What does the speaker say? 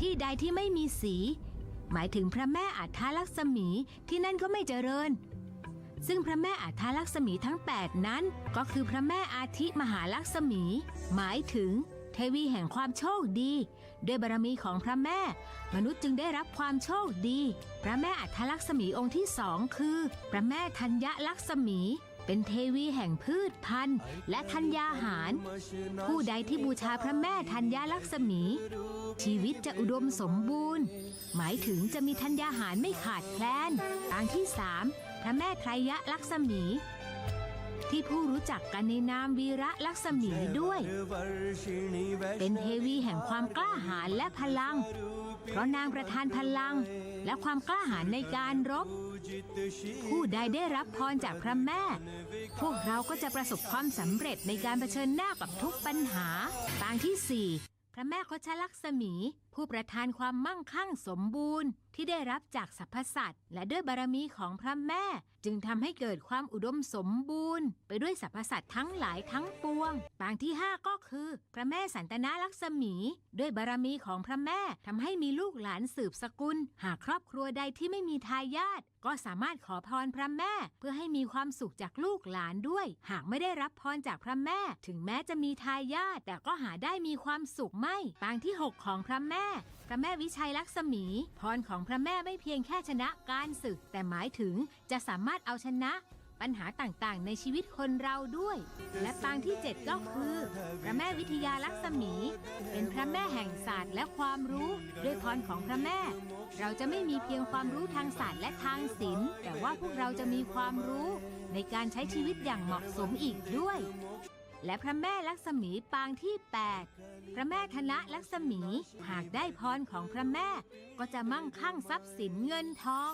ที่ใดที่ไม่มีสี หมายถึงพระแม่อัฏฐลักษมีที่นั่นก็ไม่เจริญ ซึ่งพระแม่อัฏฐลักษมีทั้ง 8 นั้น ก็คือพระแม่อาทิมหาลักษมี หมายถึงเทวีแห่งความโชคดี ด้วยบารมีของพระแม่ มนุษย์จึงได้รับความโชคดี พระแม่อัฏฐลักษมีองค์ที่สองคือ พระแม่ธัญญลักษมี เป็นเทวีแห่งพืชพันธุ์ และธัญญาหาร ผู้ใดที่บูชาพระแม่ธัญญาลักษมี ชีวิตจะอุดมสมบูรณ์ หมายถึงจะมีธัญญาหารไม่ขาดแคลนทางที่สามพระแม่ไตรยะลักษมี ที่ผู้รู้จักกันในนามวีระลักษมีด้วย เป็นเทวีแห่งความกล้าหาญและพลัง เพราะนางประทานพลังและความกล้าหาญในการรบ ผู้ใดได้รับพรจากพระแม่ พวกเราก็จะประสบความสำเร็จในการเผชิญหน้ากับทุกปัญหา ปางที่สี่พระแม่โคชลักษมีผู้ประทานความมั่งคั่งสมบูรณ์ ที่ได้รับจากสรรพสัตว์ และด้วยบารมีของพระแม่ จึงทำให้เกิดความอุดมสมบูรณ์ ไปด้วยสรรพสัตว์ทั้งหลายทั้งปวง ปางที่ห้าก็คือ พระแม่สันตนาลักษมี ด้วยบารมีของพระแม่ทำให้มีลูกหลานสืบสกุล หากครอบครัวใดที่ไม่มีทายาทก็สามารถขอพรพระแม่ เพื่อให้มีความสุขจากลูกหลานด้วย หากไม่ได้รับพรจากพระแม่ ถึงแม้จะมีทายาทแต่ก็หาได้มีความสุขไม่ ปางที่ 6 ของพระแม่พระแม่วิชัยลักษมี พรของพระแม่ไม่เพียงแค่ชนะการศึก แต่หมายถึงจะสามารถเอาชนะ ปัญหาต่างๆ ในชีวิตคนเราด้วย และปางที่ 7 ก็คือ พระแม่วิทยาลักษมี เป็นพระแม่แห่งศาสตร์และความรู้ ด้วยพรของพระแม่ เราจะไม่มีเพียงความรู้ทางศาสตร์และทางศิลป์แต่ว่าพวกเราจะมีความรู้ ในการใช้ชีวิตอย่างเหมาะสมอีกด้วย และพระแม่ลักษมีปางที่ 8 พระแม่ธนะลักษมีหากได้พรของพระแม่ ก็จะมั่งคั่งทรัพย์สินเงินทอง